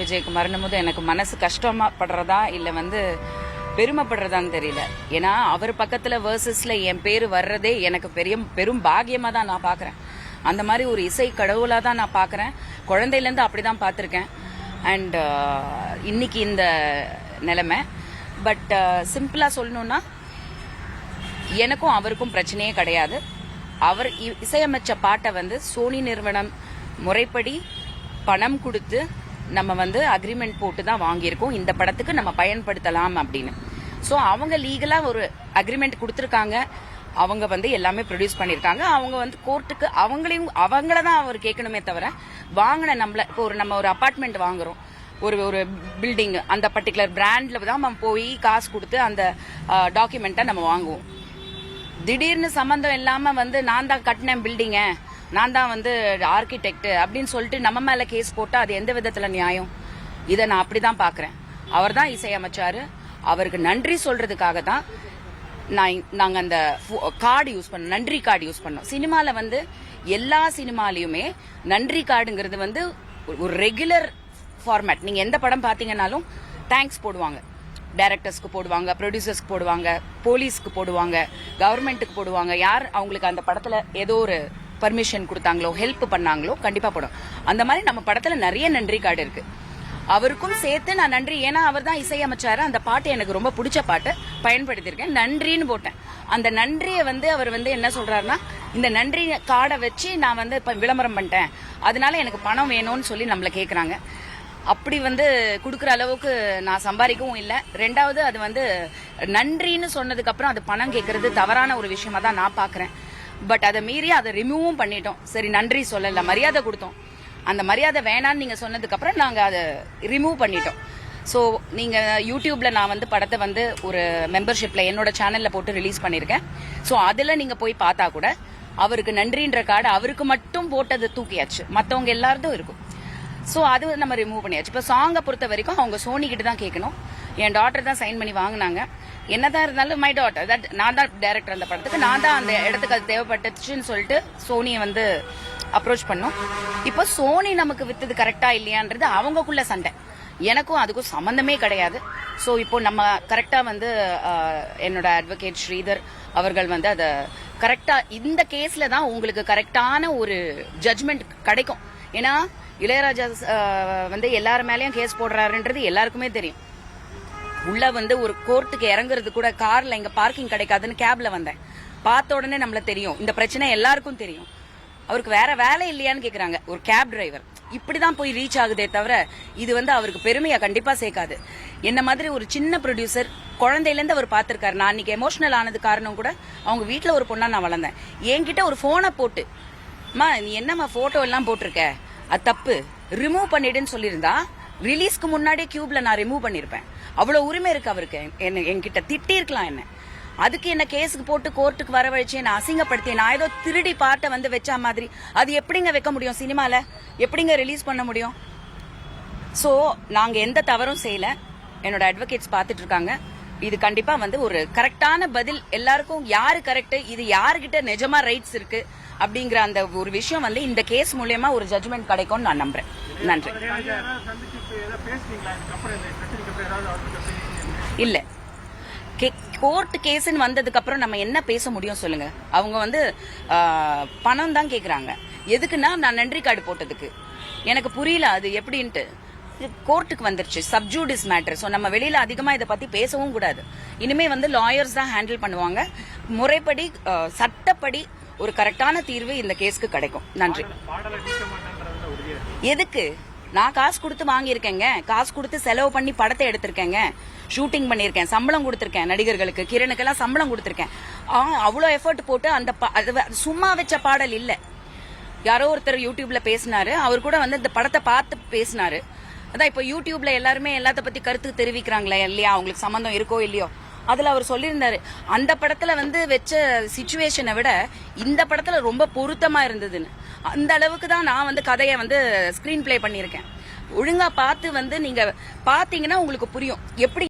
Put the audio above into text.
விஜயகுமார்னும் போது எனக்கு மனசு கஷ்டமா இல்லை இல்ல வந்து பெருமைப்படுறதான்னு தெரியல. ஏன்னா அவர் பக்கத்துல வேர்சஸ்ல என் பேரு வர்றதே எனக்கு பெரிய பெரும் பாக்கியமா தான் நான் பாக்குறேன். அந்த மாதிரி ஒரு இசை கடவுளா தான் நான் பாக்குறேன். குழந்தையில இருந்து அப்படிதான் பார்த்துருக்கேன் அண்ட் uh, இன்னைக்கு இந்த நிலைமை. பட் சிம்பிளா uh, சொல்லணும்னா எனக்கும் அவருக்கும் பிரச்சனையே கிடையாது. அவர் இசையமைச்ச பாட்டை வந்து சோனி நிறுவனம் முறைப்படி பணம் கொடுத்து நம்ம வந்து அக்ரிமெண்ட் போட்டு தான் வாங்கியிருக்கோம். இந்த படத்துக்கு நம்ம பயன்படுத்தலாம் அப்படின்னு. ஸோ அவங்க லீகலாக ஒரு அக்ரிமெண்ட் கொடுத்துருக்காங்க. அவங்க வந்து எல்லாமே ப்ரொடியூஸ் பண்ணியிருக்காங்க. அவங்க வந்து கோர்ட்டுக்கு அவங்களையும் அவங்கள தான் அவர் கேட்கணுமே தவிர வாங்கின நம்மள இப்போ ஒரு நம்ம ஒரு அபார்ட்மெண்ட் வாங்குறோம். ஒரு ஒரு பில்டிங் அந்த பர்டிகுலர் பிராண்டில் தான் நம்ம போய் காசு கொடுத்து அந்த டாக்குமெண்ட்டை நம்ம வாங்குவோம். திடீர்னு சம்மந்தம் இல்லாமல் வந்து நான் தான் கட்டினேன் பில்டிங்கை நான் தான் வந்து ஆர்கிடெக்ட் அப்படின்னு சொல்லிட்டு நம்ம மேல கேஸ் போட்டா அது எந்த விதத்துல நியாயம்? இதை நான் அப்படிதான் பாக்குறேன். அவர் தான் இசையமைச்சாரு. அவருக்கு நன்றி சொல்றதுக்காக தான் நான் நாங்க அந்த கார்டு யூஸ் பண்ணோம். நன்றி கார்டு யூஸ் பண்ணோம். சினிமால வந்து எல்லா சினிமாலையுமே நன்றி கார்டுங்கிறது வந்து ஒரு- ரெகுலர் ஃபார்மேட் நீங்க எந்த படம் பாத்தீங்கன்னாலும் தேங்க்ஸ் போடுவாங்க. டைரக்டர்ஸ்க்கு போடுவாங்க ப்ரொடியூசர்ஸ்க்கு போடுவாங்க போலீஸ்க்கு போடுவாங்க கவர்மெண்ட்டுக்கு போடுவாங்க. யார் அவங்களுக்கு அந்த படத்துல ஏதோ ஒரு பர்மிஷன் கொடுத்தாங்களோ ஹெல்ப் பண்ணாங்களோ கண்டிப்பா படம். அந்த மாதிரி நம்ம படத்துல நிறைய நன்றி கார்டு இருக்கு. அவருக்கும் சேர்த்து நான் நன்றி. ஏன்னா அவர் தான் இசையமைச்சாரு அந்த பாட்டு எனக்கு ரொம்ப பிடிச்ச பாட்டு. பயன்படுத்தியிருக்கேன். நன்றின்னு போட்டேன். அந்த நன்றியை வந்து அவர் வந்து என்ன சொல்றாருன்னா இந்த நன்றி கார்டை வச்சு நான் வந்து இப்ப விளம்பரம் பண்ணிட்டேன். அதனால எனக்கு பணம் வேணும்னு சொல்லி நம்மள கேக்குறாங்க. அப்படி வந்து கொடுக்குற அளவுக்கு நான் சம்பாதிக்கவும் இல்லை. ரெண்டாவது அது வந்து நன்றின்னு சொன்னதுக்கு அப்புறம் அது பணம் கேட்கறது தவறான ஒரு விஷயமா தான் நான் பாக்குறேன். பட் அதை மீறி அதை ரிமூவும் பண்ணிட்டோம். சரி நன்றி சொல்லல. மரியாதை கொடுத்தோம். அந்த மரியாதை வேணான்னு நீங்க சொன்னதுக்கு அப்புறம் நாங்க அதை ரிமூவ் பண்ணிட்டோம். ஸோ நீங்க யூடியூப்ல நான் வந்து படத்தை வந்து ஒரு மெம்பர்ஷிப்ல என்னோட சேனல்ல போட்டு ரிலீஸ் பண்ணிருக்கேன். ஸோ அதுல நீங்க போய் பார்த்தா கூட அவருக்கு நன்றின்ற கார்டு அவருக்கு மட்டும் போட்டது தூக்கியாச்சு. மற்றவங்க எல்லாருக்கும் இருக்கும். ஸோ அது நம்ம ரிமூவ் பண்ணியாச்சு. இப்போ சாங்கை பொறுத்த வரைக்கும் அவங்க சோனி கிட்ட தான் கேட்கணும் என் டாட்டர் தான் சைன் பண்ணி வாங்கினாங்க. என்னதான் இருந்தாலும் மை டாட்டர் தட் நான் தான் டேரக்டர் அந்த படத்துக்கு நான் தான் அந்த இடத்துக்கு அது தேவைப்பட்டுச்சுன்னு சொல்லிட்டு சோனியை வந்து அப்ரோச் பண்ணோம். இப்போ சோனி நமக்கு வித்தது கரெக்டா இல்லையான்றது அவங்கக்குள்ள சண்டை. எனக்கும் அதுக்கும் சம்மந்தமே கிடையாது. ஸோ இப்போ நம்ம கரெக்டாக வந்து என்னோட அட்வொகேட் ஸ்ரீதர் அவர்கள் வந்து அதை கரெக்டாக இந்த கேஸில் தான் உங்களுக்கு கரெக்டான ஒரு ஜட்ஜ்மெண்ட் கிடைக்கும். ஏன்னா இளையராஜா வந்து எல்லார் மேலேயும் கேஸ் போடுறாருன்றது எல்லாருக்குமே தெரியும். உள்ள வந்து ஒரு கோர்ட்டுக்கு இறங்குறது கூட கார்ல இங்க பார்க்கிங் கிடைக்காதுன்னு கேப்ல வந்தேன். பார்த்த உடனே நம்மள தெரியும். இந்த பிரச்சனை எல்லாருக்கும் தெரியும். அவருக்கு வேற வேலை இல்லையான்னு கேக்குறாங்க. ஒரு கேப் டிரைவர் இப்படிதான் போய் ரீச் ஆகுதே தவிர இது வந்து அவருக்கு பெருமையாக கண்டிப்பா சேர்க்காது. என்ன மாதிரி ஒரு சின்ன ப்ரொடியூசர் குழந்தையிலேருந்து அவர் பார்த்துருக்காரு. நான் அன்றைக்கி எமோஷனல் ஆனது காரணம் கூட அவங்க வீட்டில் ஒரு பொண்ணாக நான் வளர்ந்தேன். என்கிட்ட ஒரு ஃபோனை போட்டு அம்மா நீ என்னம்மா ஃபோட்டோ எல்லாம் போட்டிருக்க? அது தப்பு. ரிமூவ் பண்ணிடுன்னு சொல்லியிருந்தா ரிலீஸ்க்கு முன்னாடியே கியூப்ல நான் ரிமூவ் பண்ணியிருப்பேன் அவ்வளோ உரிமை இருக்கு அவருக்கு. என்ன என்கிட்ட திட்டி இருக்கலாம் என்ன. அதுக்கு என்ன கேஸுக்கு போட்டு கோர்ட்டுக்கு வரவழைச்சு என்ன அசிங்கப்படுத்தி நான் ஏதோ திருடி பாட்டை வந்து வச்ச மாதிரி. அது எப்படிங்க வைக்க முடியும் சினிமால? எப்படிங்க ரிலீஸ் பண்ண முடியும்? சோ நாங்க எந்த தவறும் செய்யல. என்னோட அட்வொகேட்ஸ் பார்த்துட்டு இருக்காங்க. இது கண்டிப்பா வந்து ஒரு கரெக்டான பதில். எல்லாருக்கும் யாரு கரெக்ட் இது யாருகிட்ட நிஜமா ரைட்ஸ் இருக்கு? அப்படிங்கிற அந்த ஒரு விஷயம் வந்து இந்த கேஸ் மூலியமா ஒரு ஜட்மெண்ட் கிடைக்கும்னு நான் நம்புறேன். நன்றி. இல்ல. கோர்ட் கேஸ்ன்னு வந்ததுக்கு அப்புறம் நம்ம என்ன பேச முடியும் சொல்லுங்க. அவங்க வந்து பணம் தான் கேக்குறாங்க. எதுக்குன்னா நான் நன்றி கார்டு போட்டதுக்கு. எனக்கு புரியல அது எப்படின்ட்டு. கோர்ட்டுக்கு வந்துருச்சு. சப்ஜூடிஸ் மேட்டர் ஸோ நம்ம வெளியில அதிகமா இதை பத்தி பேசவும் கூடாது. இனிமே வந்து லாயர்ஸ் தான் ஹேண்டில் பண்ணுவாங்க. முறைப்படி சட்டப்படி ஒரு கரெக்டான தீர்வு இந்த கேஸ்க்கு கிடைக்கும். நன்றி. எதுக்கு? நான் காசு கொடுத்து வாங்கியிருக்கேங்க. காசு கொடுத்து செலவு பண்ணி படத்தை எடுத்திருக்கேங்க. ஷூட்டிங் பண்ணியிருக்கேன் சம்பளம் கொடுத்துருக்கேன் நடிகர்களுக்கு. கிரணுக்கெல்லாம் சம்பளம் கொடுத்துருக்கேன். ஆ, அவ்வளோ எஃபர்ட் போட்டு அந்த அது சும்மா வச்ச பாடல் இல்லை. யாரோ ஒருத்தர் யூடியூப்ல பேசினாரு. அவர் கூட வந்து இந்த படத்தை பார்த்து பேசினாரு. அதான் இப்போ யூடியூப்ல எல்லாருமே எல்லாத்த பத்தி கருத்து தெரிவிக்கிறாங்களே இல்லையா? அவங்களுக்கு சம்மந்தம் இருக்கோ இல்லையோ? அதுல அவர் சொல்லியிருந்தாரு. அந்த படத்துல வந்து வச்ச சுச்சுவேஷனை விட இந்த படத்துல ரொம்ப பொருத்தமா இருந்ததுன்னு. அந்த அளவுக்கு தான் நான் வந்து கதையை வந்து ஸ்கிரீன் ப்ளே பண்ணியிருக்கேன். ஒழுங்கா பார்த்து வந்து நீங்க பாத்தீங்கன்னா உங்களுக்கு புரியும். எப்படி